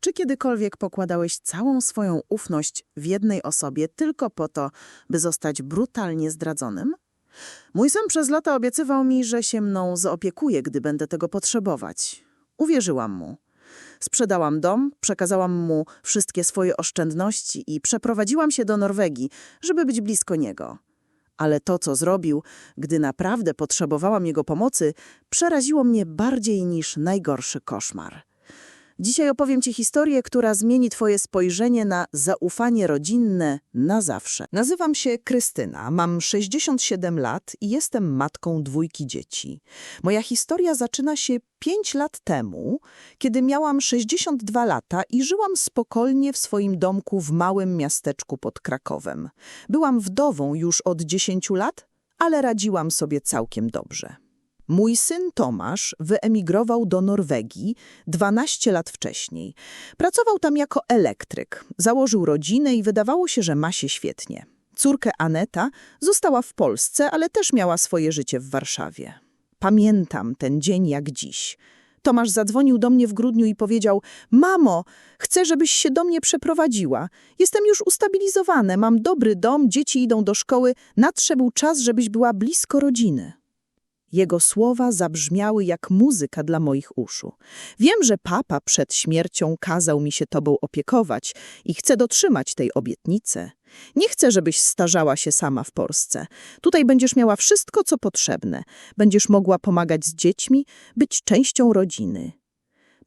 Czy kiedykolwiek pokładałeś całą swoją ufność w jednej osobie tylko po to, by zostać brutalnie zdradzonym? Mój syn przez lata obiecywał mi, że się mną zaopiekuje, gdy będę tego potrzebować. Uwierzyłam mu. Sprzedałam dom, przekazałam mu wszystkie swoje oszczędności i przeprowadziłam się do Norwegii, żeby być blisko niego. Ale to, co zrobił, gdy naprawdę potrzebowałam jego pomocy, przeraziło mnie bardziej niż najgorszy koszmar. Dzisiaj opowiem Ci historię, która zmieni Twoje spojrzenie na zaufanie rodzinne na zawsze. Nazywam się Krystyna, mam 67 lat i jestem matką dwójki dzieci. Moja historia zaczyna się 5 lat temu, kiedy miałam 62 lata i żyłam spokojnie w swoim domku w małym miasteczku pod Krakowem. Byłam wdową już od 10 lat, ale radziłam sobie całkiem dobrze. Mój syn Tomasz wyemigrował do Norwegii 12 lat wcześniej. Pracował tam jako elektryk, założył rodzinę i wydawało się, że ma się świetnie. Córkę Aneta została w Polsce, ale też miała swoje życie w Warszawie. Pamiętam ten dzień jak dziś. Tomasz zadzwonił do mnie w grudniu i powiedział: Mamo, chcę, żebyś się do mnie przeprowadziła. Jestem już ustabilizowane, mam dobry dom, dzieci idą do szkoły. Nadszedł czas, żebyś była blisko rodziny. Jego słowa zabrzmiały jak muzyka dla moich uszu. Wiem, że papa przed śmiercią kazał mi się tobą opiekować i chcę dotrzymać tej obietnicy. Nie chcę, żebyś starzała się sama w Polsce. Tutaj będziesz miała wszystko, co potrzebne. Będziesz mogła pomagać z dziećmi, być częścią rodziny.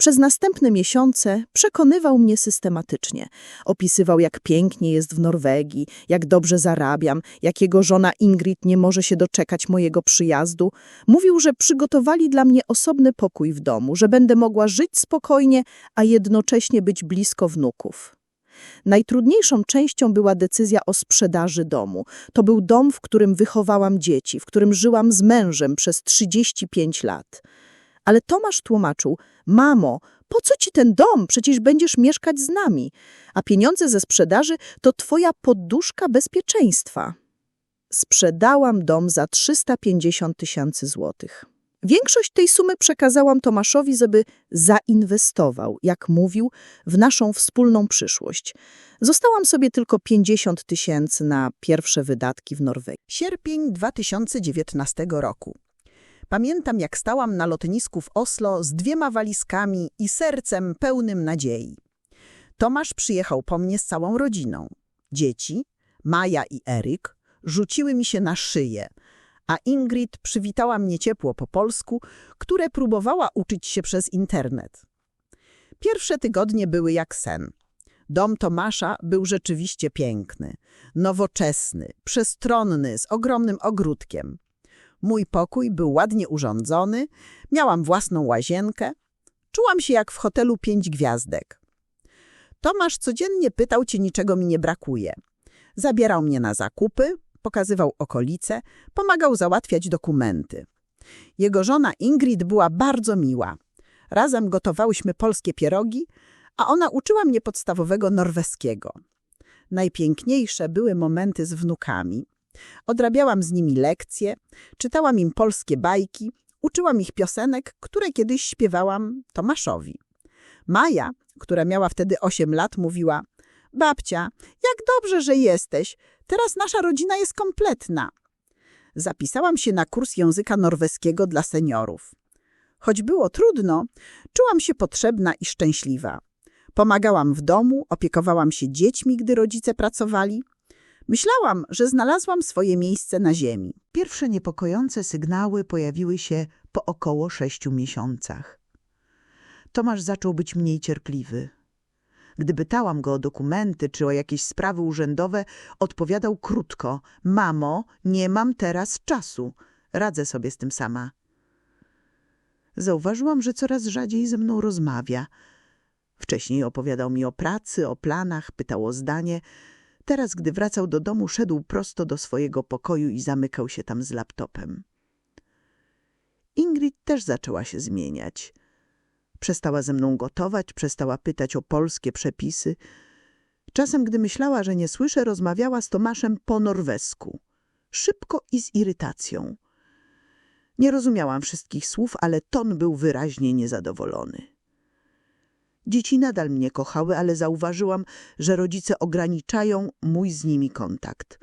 Przez następne miesiące przekonywał mnie systematycznie. Opisywał, jak pięknie jest w Norwegii, jak dobrze zarabiam, jak jego żona Ingrid nie może się doczekać mojego przyjazdu. Mówił, że przygotowali dla mnie osobny pokój w domu, że będę mogła żyć spokojnie, a jednocześnie być blisko wnuków. Najtrudniejszą częścią była decyzja o sprzedaży domu. To był dom, w którym wychowałam dzieci, w którym żyłam z mężem przez 35 lat. Ale Tomasz tłumaczył, mamo, po co ci ten dom? Przecież będziesz mieszkać z nami, a pieniądze ze sprzedaży to twoja poduszka bezpieczeństwa. Sprzedałam dom za 350 tysięcy złotych. Większość tej sumy przekazałam Tomaszowi, żeby zainwestował, jak mówił, w naszą wspólną przyszłość. Zostałam sobie tylko 50 tysięcy na pierwsze wydatki w Norwegii. Sierpień 2019 roku. Pamiętam, jak stałam na lotnisku w Oslo z dwiema walizkami i sercem pełnym nadziei. Tomasz przyjechał po mnie z całą rodziną. Dzieci, Maja i Eryk, rzuciły mi się na szyję, a Ingrid przywitała mnie ciepło po polsku, które próbowała uczyć się przez internet. Pierwsze tygodnie były jak sen. Dom Tomasza był rzeczywiście piękny, nowoczesny, przestronny, z ogromnym ogródkiem. Mój pokój był ładnie urządzony, miałam własną łazienkę. Czułam się jak w hotelu pięć gwiazdek. Tomasz codziennie pytał, czy niczego mi nie brakuje. Zabierał mnie na zakupy, pokazywał okolice, pomagał załatwiać dokumenty. Jego żona Ingrid była bardzo miła. Razem gotowałyśmy polskie pierogi, a ona uczyła mnie podstawowego norweskiego. Najpiękniejsze były momenty z wnukami. Odrabiałam z nimi lekcje, czytałam im polskie bajki, uczyłam ich piosenek, które kiedyś śpiewałam Tomaszowi. Maja, która miała wtedy 8 lat, mówiła Babcia, jak dobrze, że jesteś. Teraz nasza rodzina jest kompletna. Zapisałam się na kurs języka norweskiego dla seniorów. Choć było trudno, czułam się potrzebna i szczęśliwa. Pomagałam w domu, opiekowałam się dziećmi, gdy rodzice pracowali. Myślałam, że znalazłam swoje miejsce na ziemi. Pierwsze niepokojące sygnały pojawiły się po około sześciu miesiącach. Tomasz zaczął być mniej cierpliwy. Gdy pytałam go o dokumenty czy o jakieś sprawy urzędowe, odpowiadał krótko: Mamo, nie mam teraz czasu. Radzę sobie z tym sama. Zauważyłam, że coraz rzadziej ze mną rozmawia. Wcześniej opowiadał mi o pracy, o planach, pytał o zdanie. Teraz, gdy wracał do domu, szedł prosto do swojego pokoju i zamykał się tam z laptopem. Ingrid też zaczęła się zmieniać. Przestała ze mną gotować, przestała pytać o polskie przepisy. Czasem, gdy myślała, że nie słyszę, rozmawiała z Tomaszem po norwesku. Szybko i z irytacją. Nie rozumiałam wszystkich słów, ale ton był wyraźnie niezadowolony. Dzieci nadal mnie kochały, ale zauważyłam, że rodzice ograniczają mój z nimi kontakt.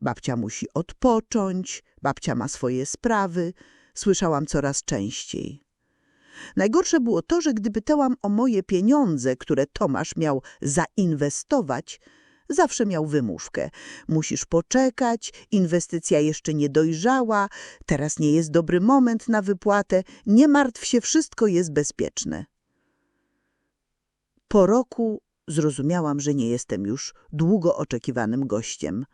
Babcia musi odpocząć, babcia ma swoje sprawy, słyszałam coraz częściej. Najgorsze było to, że gdy pytałam o moje pieniądze, które Tomasz miał zainwestować, zawsze miał wymówkę. Musisz poczekać, inwestycja jeszcze nie dojrzała, teraz nie jest dobry moment na wypłatę, nie martw się, wszystko jest bezpieczne. Po roku zrozumiałam, że nie jestem już długo oczekiwanym gościem.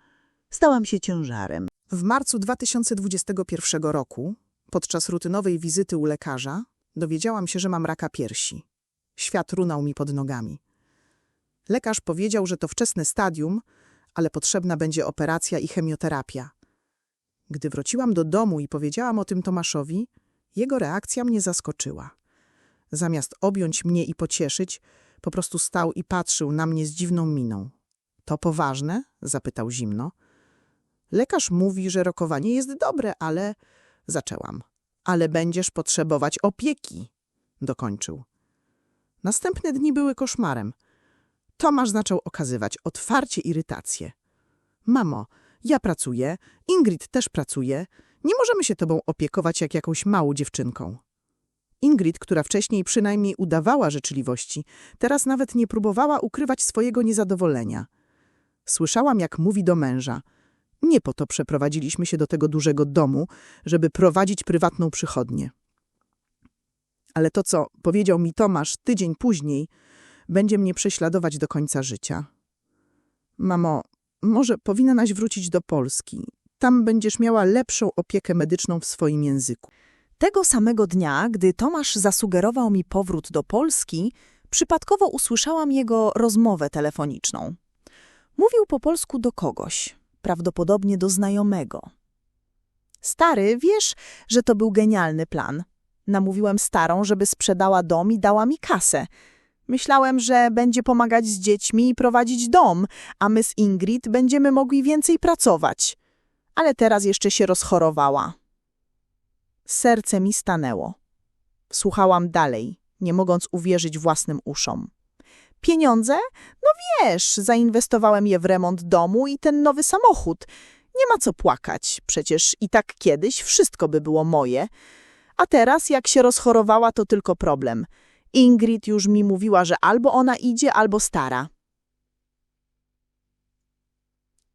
Stałam się ciężarem. W marcu 2021 roku, podczas rutynowej wizyty u lekarza, dowiedziałam się, że mam raka piersi. Świat runął mi pod nogami. Lekarz powiedział, że to wczesne stadium, ale potrzebna będzie operacja i chemioterapia. Gdy wróciłam do domu i powiedziałam o tym Tomaszowi, jego reakcja mnie zaskoczyła. Zamiast objąć mnie i pocieszyć, po prostu stał i patrzył na mnie z dziwną miną. To poważne? zapytał zimno. Lekarz mówi, że rokowanie jest dobre, ale... Zaczęłam. Ale będziesz potrzebować opieki, dokończył. Następne dni były koszmarem. Tomasz zaczął okazywać otwarcie irytację. Mamo, ja pracuję, Ingrid też pracuje. Nie możemy się tobą opiekować jak jakąś małą dziewczynką. Ingrid, która wcześniej przynajmniej udawała życzliwości, teraz nawet nie próbowała ukrywać swojego niezadowolenia. Słyszałam, jak mówi do męża – nie po to przeprowadziliśmy się do tego dużego domu, żeby prowadzić prywatną przychodnię. Ale to, co powiedział mi Tomasz tydzień później, będzie mnie prześladować do końca życia. Mamo, może powinnaś wrócić do Polski. Tam będziesz miała lepszą opiekę medyczną w swoim języku. Tego samego dnia, gdy Tomasz zasugerował mi powrót do Polski, przypadkowo usłyszałam jego rozmowę telefoniczną. Mówił po polsku do kogoś, prawdopodobnie do znajomego. Stary, wiesz, że to był genialny plan. Namówiłem starą, żeby sprzedała dom i dała mi kasę. Myślałem, że będzie pomagać z dziećmi i prowadzić dom, a my z Ingrid będziemy mogli więcej pracować. Ale teraz jeszcze się rozchorowała. Serce mi stanęło. Słuchałam dalej, nie mogąc uwierzyć własnym uszom. Pieniądze? No wiesz, zainwestowałem je w remont domu i ten nowy samochód. Nie ma co płakać, przecież i tak kiedyś wszystko by było moje. A teraz, jak się rozchorowała, to tylko problem. Ingrid już mi mówiła, że albo ona idzie, albo stara.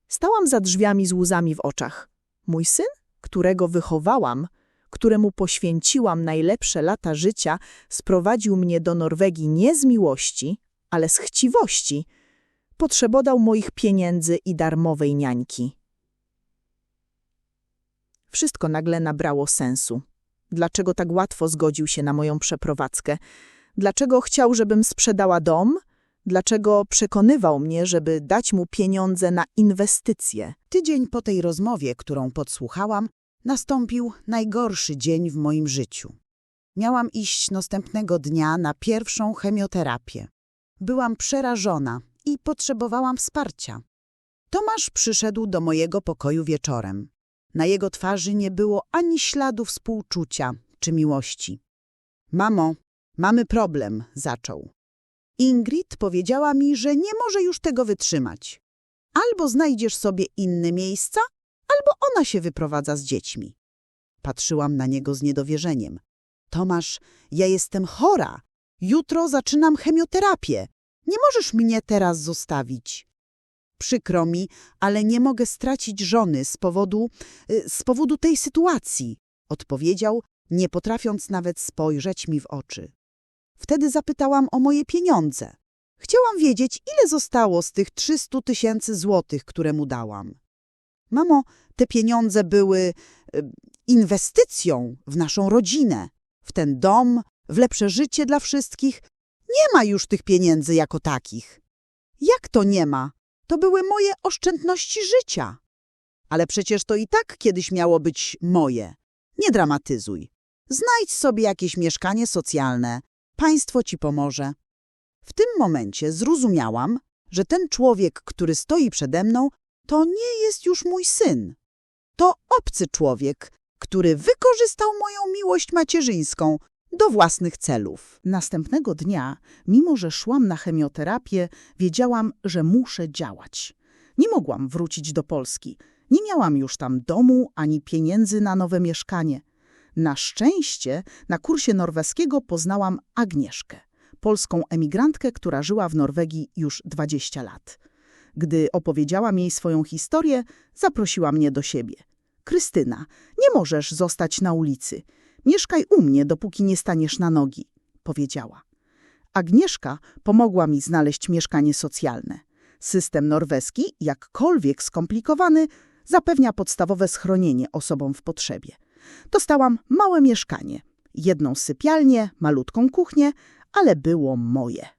Stałam za drzwiami z łzami w oczach. Mój syn, którego wychowałam, któremu poświęciłam najlepsze lata życia, sprowadził mnie do Norwegii nie z miłości, ale z chciwości. Potrzebodał moich pieniędzy i darmowej niańki. Wszystko nagle nabrało sensu. Dlaczego tak łatwo zgodził się na moją przeprowadzkę? Dlaczego chciał, żebym sprzedała dom? Dlaczego przekonywał mnie, żeby dać mu pieniądze na inwestycje? Tydzień po tej rozmowie, którą podsłuchałam, nastąpił najgorszy dzień w moim życiu. Miałam iść następnego dnia na pierwszą chemioterapię. Byłam przerażona i potrzebowałam wsparcia. Tomasz przyszedł do mojego pokoju wieczorem. Na jego twarzy nie było ani śladu współczucia czy miłości. Mamo, mamy problem, zaczął. Ingrid powiedziała mi, że nie może już tego wytrzymać. Albo znajdziesz sobie inne miejsca, albo ona się wyprowadza z dziećmi. Patrzyłam na niego z niedowierzeniem. Tomasz, ja jestem chora. Jutro zaczynam chemioterapię. Nie możesz mnie teraz zostawić. Przykro mi, ale nie mogę stracić żony z powodu, y, z powodu tej sytuacji, odpowiedział, nie potrafiąc nawet spojrzeć mi w oczy. Wtedy zapytałam o moje pieniądze. Chciałam wiedzieć, ile zostało z tych 300 tysięcy złotych, które mu dałam. Mamo, te pieniądze były y, inwestycją w naszą rodzinę, w ten dom, w lepsze życie dla wszystkich. Nie ma już tych pieniędzy jako takich. Jak to nie ma? To były moje oszczędności życia. Ale przecież to i tak kiedyś miało być moje. Nie dramatyzuj. Znajdź sobie jakieś mieszkanie socjalne. Państwo ci pomoże. W tym momencie zrozumiałam, że ten człowiek, który stoi przede mną, to nie jest już mój syn. To obcy człowiek, który wykorzystał moją miłość macierzyńską, do własnych celów. Następnego dnia, mimo że szłam na chemioterapię, wiedziałam, że muszę działać. Nie mogłam wrócić do Polski. Nie miałam już tam domu ani pieniędzy na nowe mieszkanie. Na szczęście na kursie norweskiego poznałam Agnieszkę, polską emigrantkę, która żyła w Norwegii już 20 lat. Gdy opowiedziałam jej swoją historię, zaprosiła mnie do siebie. Krystyna, nie możesz zostać na ulicy. Mieszkaj u mnie, dopóki nie staniesz na nogi, powiedziała. Agnieszka pomogła mi znaleźć mieszkanie socjalne. System norweski, jakkolwiek skomplikowany, zapewnia podstawowe schronienie osobom w potrzebie. Dostałam małe mieszkanie, jedną sypialnię, malutką kuchnię, ale było moje.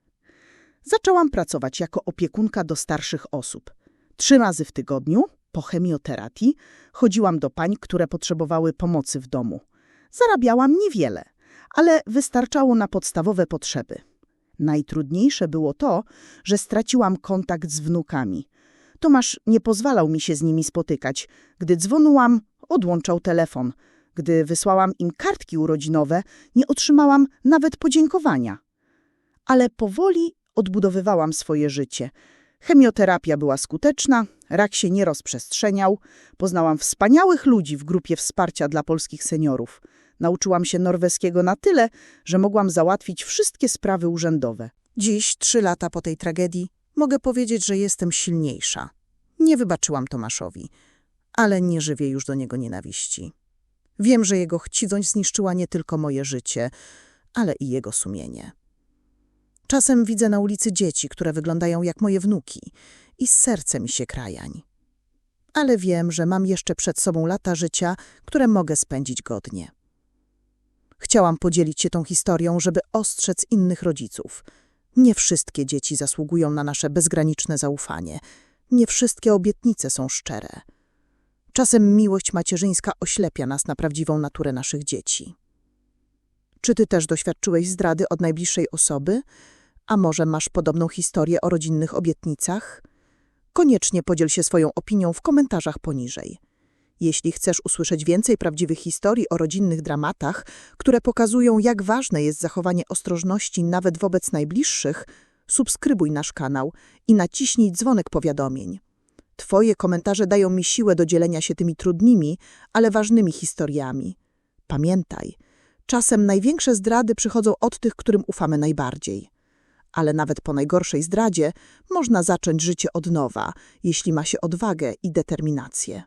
Zaczęłam pracować jako opiekunka do starszych osób. Trzy razy w tygodniu, po chemioterapii, chodziłam do pań, które potrzebowały pomocy w domu. Zarabiałam niewiele, ale wystarczało na podstawowe potrzeby. Najtrudniejsze było to, że straciłam kontakt z wnukami. Tomasz nie pozwalał mi się z nimi spotykać. Gdy dzwoniłam, odłączał telefon. Gdy wysłałam im kartki urodzinowe, nie otrzymałam nawet podziękowania. Ale powoli odbudowywałam swoje życie. Chemioterapia była skuteczna, rak się nie rozprzestrzeniał. Poznałam wspaniałych ludzi w grupie wsparcia dla polskich seniorów. Nauczyłam się norweskiego na tyle, że mogłam załatwić wszystkie sprawy urzędowe. Dziś, trzy lata po tej tragedii, mogę powiedzieć, że jestem silniejsza. Nie wybaczyłam Tomaszowi, ale nie żywię już do niego nienawiści. Wiem, że jego chciwość zniszczyła nie tylko moje życie, ale i jego sumienie. Czasem widzę na ulicy dzieci, które wyglądają jak moje wnuki i serce mi się krajań. Ale wiem, że mam jeszcze przed sobą lata życia, które mogę spędzić godnie. Chciałam podzielić się tą historią, żeby ostrzec innych rodziców. Nie wszystkie dzieci zasługują na nasze bezgraniczne zaufanie. Nie wszystkie obietnice są szczere. Czasem miłość macierzyńska oślepia nas na prawdziwą naturę naszych dzieci. Czy ty też doświadczyłeś zdrady od najbliższej osoby? A może masz podobną historię o rodzinnych obietnicach? Koniecznie podziel się swoją opinią w komentarzach poniżej. Jeśli chcesz usłyszeć więcej prawdziwych historii o rodzinnych dramatach, które pokazują, jak ważne jest zachowanie ostrożności nawet wobec najbliższych, subskrybuj nasz kanał i naciśnij dzwonek powiadomień. Twoje komentarze dają mi siłę do dzielenia się tymi trudnymi, ale ważnymi historiami. Pamiętaj, czasem największe zdrady przychodzą od tych, którym ufamy najbardziej. Ale nawet po najgorszej zdradzie można zacząć życie od nowa, jeśli ma się odwagę i determinację.